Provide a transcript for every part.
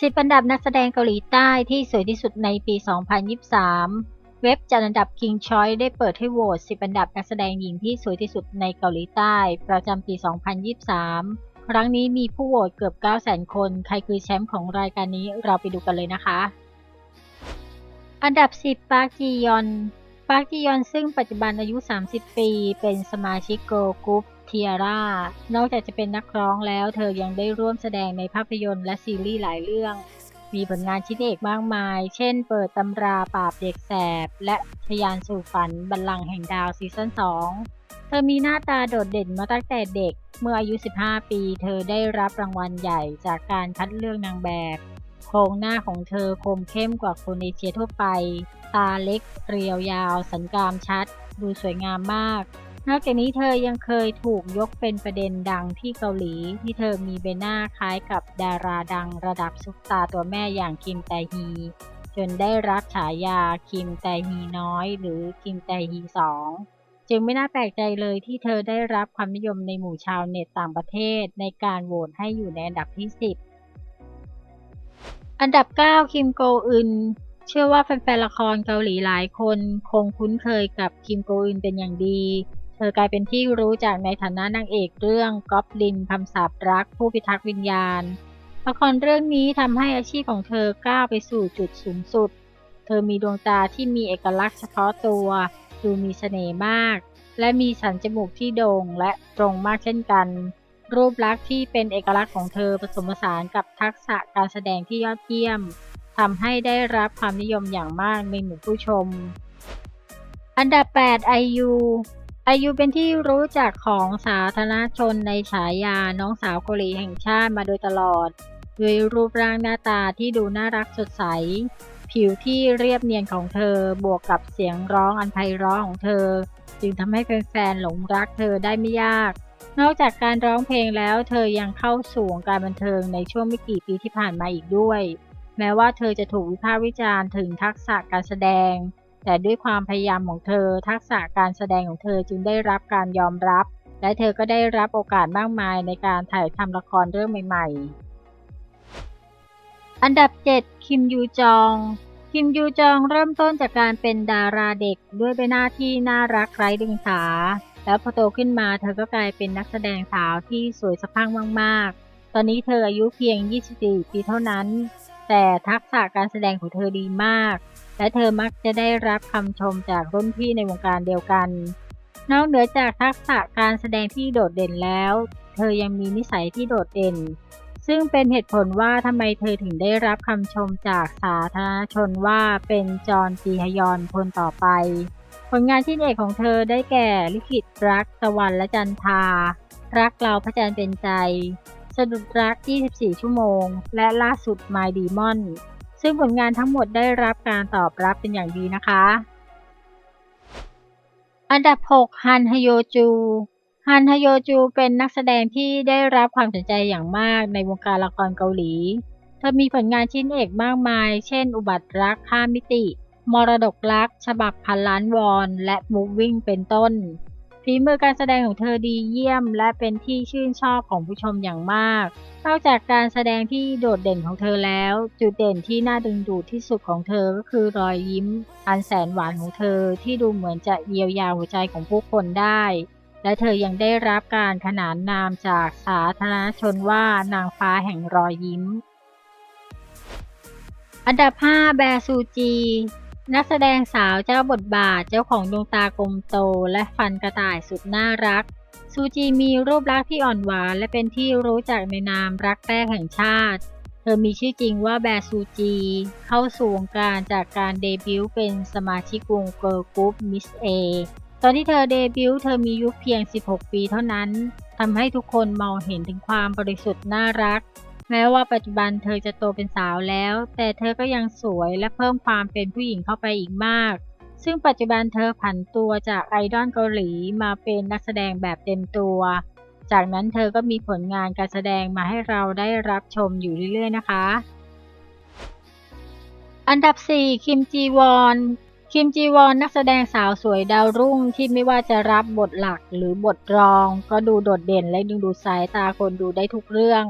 สิบอันดับนักแสดงเกาหลีใต้ที่สวยที่สุดในปี 2023 เว็บจัดอันดับ King Choice ได้เปิดให้โหวต 10 อันดับนักแสดงหญิงที่สวยที่สุดในเกาหลีใต้ ประจำปี 2023 ครั้งนี้มีผู้โหวตเกือบ 900,000 คน ใครคือแชมป์ของรายการนี้เราไปดูกันเลยนะคะ อันดับ 10 ปาร์คจียอน ปาร์คจียอนซึ่งปัจจุบันอายุ 30 ปี เป็นสมาชิกโกลกรุ๊ป เทียร่า นอกจากจะเป็นนักร้องแล้ว เธอยังได้ร่วมแสดงในภาพยนตร์และซีรีส์หลายเรื่อง มีผลงานชิ้นเอกมากมาย เช่น เปิดตำราปราบเด็กแสบ และทยานสู่ฝันบัลลังก์แห่งดาวซีซั่น2 เธอมีหน้าตาโดดเด่นมาตั้งแต่เด็ก เมื่ออายุ 15 ปี เธอได้รับรางวัลใหญ่จากการคัดเลือกนางแบบโครงหน้าของเธอคมเข้มกว่าคนเอเชียทั่วไป ตาเล็ก เรียวยาว สันกรามชัด ดูสวยงามมาก นอกจากนี้เธอยังเคยถูกยกเป็นประเด็นดังที่เกาหลี ที่เธอมีใบหน้าคล้ายกับดาราดังระดับซุปตาตัวแม่อย่างคิมแตฮี จนได้รับฉายาคิมแตฮีน้อย หรือคิมแตฮีสองจึงไม่น่าแปลกใจเลยที่เธอได้รับความนิยมในหมู่ชาวเน็ตต่างประเทศ ในการโหวตให้อยู่ในอันดับที่ 10 อันดับ 9 คิมโกอึน เชื่อว่าแฟนๆละครเกาหลีหลายคน คงคุ้นเคยกับคิมโกอึนเป็นอย่างดี เธอกลายเป็นที่รู้จักในฐานะนางเอกเรื่องก๊อบลินคำสาปรักผู้พิทักษ์วิญญาณละครเรื่องนี้ทำให้อาชีพของเธอก้าวไปสู่จุดสูงสุด เธอมีดวงตาที่มีเอกลักษณ์เฉพาะตัว ดูมีเสน่ห์มาก และมีสันจมูกที่โด่งและตรงมากเช่นกัน รูปลักษณ์ที่เป็นเอกลักษณ์ของเธอผสมผสานกับทักษะการแสดงที่ยอดเยี่ยมทำให้ได้รับความนิยมอย่างมากในหมู่ผู้ชม อันดับ 8 IU IU เป็นที่รู้จักของสาธารณชนในฉายาน้องสาวเกาหลีแห่งชาติมาโดยตลอด ด้วยรูปร่างหน้าตาที่ดูน่ารักสดใส ผิวที่เรียบเนียนของเธอบวกกับเสียงร้องอันไพเราะของเธอ จึงทำให้แฟนๆหลงรักเธอได้ไม่ยาก นอกจากการร้องเพลงแล้ว เธอยังเข้าสู่วงการบันเทิงในช่วงไม่กี่ปีที่ผ่านมาอีกด้วย แม้ว่าเธอจะถูกวิพากษ์วิจารณ์ถึงทักษะการแสดง แต่ด้วยความพยายามของเธอ ทักษะการแสดงของเธอจึงได้รับการยอมรับ และเธอก็ได้รับโอกาสมากมายในการถ่ายทำละครเรื่องใหม่ ๆ อันดับ 7 คิมยูจอง คิมยูจองเริ่มต้นจากการเป็นดาราเด็กด้วยใบหน้าที่น่ารักไร้ดึงสา แล้วพอโตขึ้นมาเธอก็กลายเป็นนักแสดงสาวที่สวยสะพรั่งมาก ๆ ตอนนี้เธออายุเพียง 24 ปีเท่านั้น แต่ทักษะการแสดงของเธอดีมาก และเธอมักจะได้รับคำชมจากรุ่นพี่ในวงการเดียวกัน นอกเหนือจากทักษะการแสดงที่โดดเด่นแล้ว เธอยังมีนิสัยที่โดดเด่น ซึ่งเป็นเหตุผลว่าทำไมเธอถึงได้รับคำชมจากสาธารณชนว่าเป็นจอห์นจีฮยอนคนต่อไป ผลงานที่เอกของเธอได้แก่ลิขิตรักตะวันและจันทา รักเราพระจันทร์เป็นใจ สะดุดรัก 24 ชั่วโมง และล่าสุด My Demon ซึ่งผลงานทั้งหมดได้รับการตอบรับเป็นอย่างดีนะคะ อันดับ 6 ฮันฮโยจู ฮันฮโยจูเป็นนักแสดงที่ได้รับความสนใจอย่างมากในวงการละครเกาหลี เธอมีผลงานชิ้นเอกมากมาย เช่น อุบัติรักข้ามมิติ มรดกรัก ฉบับพันล้านวอน และ Moving เป็นต้น ฝีมือการแสดงของเธอดีเยี่ยม และเป็นที่ชื่นชอบของผู้ชมอย่างมาก นอกจากการแสดงที่โดดเด่นของเธอแล้ว จุดเด่นที่น่าดึงดูดที่สุดของเธอก็คือรอยยิ้ม อันแสนหวานของเธอที่ดูเหมือนจะเยียวยาหัวใจของผู้คนได้ และเธอยังได้รับการขนานนามจากสาธารณชนว่านางฟ้าแห่งรอยยิ้ม อันดับ 5 แบซูจี นักแสดงสาวเจ้าบทบาทเจ้าของดวงตากลมโตและฟันกระต่ายสุดน่ารัก ซูจีมีรูปลักษณ์ที่อ่อนหวานและเป็นที่รู้จักในนามรักแรกแห่งชาติ เธอมีชื่อจริงว่าแบซูจี เข้าสู่วงการจากการเดบิวต์เป็นสมาชิกวงเกิร์ลกรุ๊ปมิสเอตอนที่เธอเดบิวต์เธอมีอายุเพียง 16 ปีเท่านั้นทำให้ทุกคนมองเห็นถึงความบริสุทธิ์น่ารัก แม้ว่าปัจจุบันเธอจะโตเป็นสาวแล้ว แต่เธอก็ยังสวยและเพิ่มความเป็นผู้หญิงเข้าไปอีกมาก ซึ่งปัจจุบันเธอผันตัวจากไอดอลเกาหลีมาเป็นนักแสดงแบบเต็มตัว จากนั้นเธอก็มีผลงานการแสดงมาให้เราได้รับชมอยู่เรื่อยๆนะคะ อันดับ 4 คิมจีวอนคิมจีวอนนักแสดงสาวสวยดาวรุ่งที่ไม่ว่าจะรับบทหลักหรือบทรอง ก็ดูโดดเด่นและดึงดูดสายตาคนดูได้ทุกเรื่อง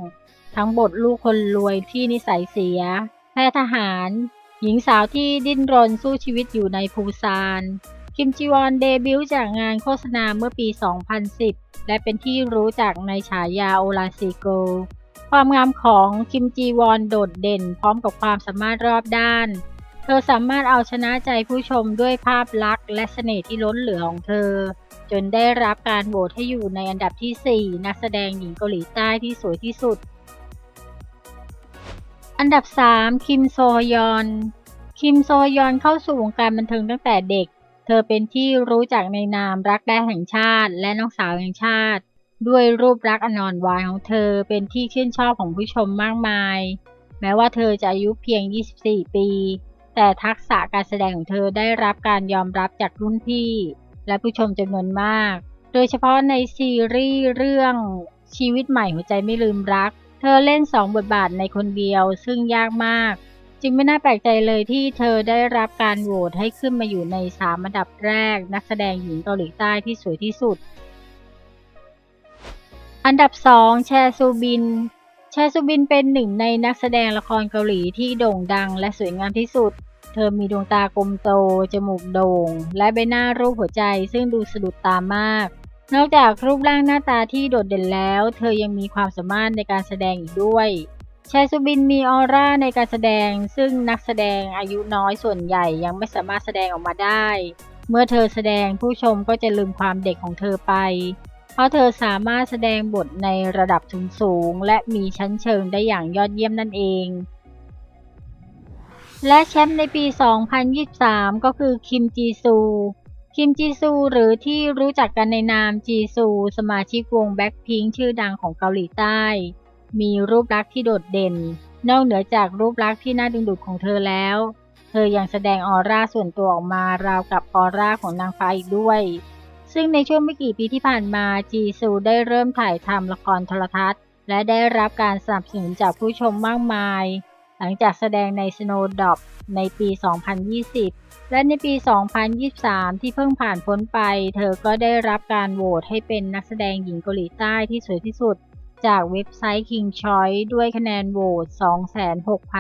ทั้งบทลูกคนรวยที่นิสัยเสียแพทย์ทหาร หญิงสาวที่ดิ้นรนสู้ชีวิตอยู่ในภูซาน คิมจีวอนเดบิวต์จากงานโฆษณาเมื่อปี 2010 และเป็นที่รู้จักในฉายาโอลาซีโก ความงามของคิมจีวอนโดดเด่นพร้อมกับความสามารถรอบด้านเธอสามารถเอาชนะใจผู้ชมด้วยภาพลักษณ์และเสน่ห์ที่ล้นเหลือของเธอ จนได้รับการโหวตให้อยู่ในอันดับที่ 4 นักแสดงหญิงเกาหลีใต้ที่สวยที่สุด อันดับ 3 คิมโซฮยอน คิมโซฮยอนเข้าสู่วงการบันเทิงตั้งแต่เด็ก เธอเป็นที่รู้จักในนามรักแร้แห่งชาติ และน้องสาวแห่งชาติ ด้วยรูปลักษณ์อนอนวายของเธอเป็นที่ชื่นชอบของผู้ชมมากมาย แม้ว่าเธอจะอายุเพียง 24 ปี แต่ทักษะการแสดงของเธอได้รับการยอมรับจากรุ่นพี่ และผู้ชมจำนวนมาก โดยเฉพาะในซีรีส์เรื่องชีวิตใหม่หัวใจไม่ลืมรัก เธอเล่นสองบทบาทในคนเดียวซึ่งยากมาก จึงไม่น่าแปลกใจเลยที่เธอได้รับการโหวตให้ขึ้นมาอยู่ในสามอันดับแรก นักแสดงหญิงเกาหลีใต้ที่สวยที่สุด อันดับ2แชซูบิน แชซูบินเป็นหนึ่งในนักแสดงละครเกาหลีที่โด่งดังและสวยงามที่สุด เธอมีดวงตากลมโต จมูกโด่ง และใบหน้ารูปหัวใจซึ่งดูสะดุดตามาก นอกจากรูปร่างหน้าตาที่โดดเด่นแล้ว เธอยังมีความสามารถในการแสดงอีกด้วยแชซูบินมีออร่าในการแสดง ซึ่งนักแสดงอายุน้อยส่วนใหญ่ยังไม่สามารถแสดงออกมาได้ เมื่อเธอแสดงผู้ชมก็จะลืมความเด็กของเธอไป เพราะเธอสามารถแสดงบทในระดับสูงๆและมีชั้นเชิงได้อย่างยอดเยี่ยมนั่นเอง และแชมป์ในปี 2023 ก็คือคิมจีซู คิมจีซูหรือที่รู้จักกันในนามจีซู สมาชิกวงแบ็คพิงชื่อดังของเกาหลีใต้ มีรูปลักษณ์ที่โดดเด่น นอกเหนือจากรูปลักษณ์ที่น่าดึงดูดของเธอแล้ว เธอยังแสดงออร่าส่วนตัวออกมาราวกับออร่าของนางฟ้าอีกด้วย ซึ่งในช่วงไม่กี่ปีที่ผ่านมาจีซูได้เริ่มถ่ายทำละครโทรทัศน์ และได้รับการสนับสนุนจากผู้ชมมากมาย หลังจากแสดงใน Snowdrop ในปี 2020 และในปี 2023 ที่เพิ่งผ่านพ้นไป เธอก็ได้รับการโหวตให้เป็นนักแสดงหญิงเกาหลีใต้ที่สวยที่สุด จากเว็บไซต์ King Choice ด้วยคะแนนโหวต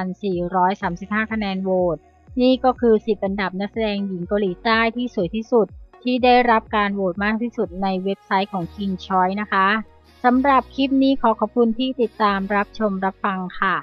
26,435 คะแนนโหวต นี่ก็คือ 10 อันดับนักแสดงหญิงเกาหลีใต้ที่สวยที่สุด ที่ได้รับการโหวตมากที่สุดในเว็บไซต์ของ King Choice นะคะสำหรับคลิปนี้ขอขอบคุณที่ติดตามรับชมรับฟังค่ะ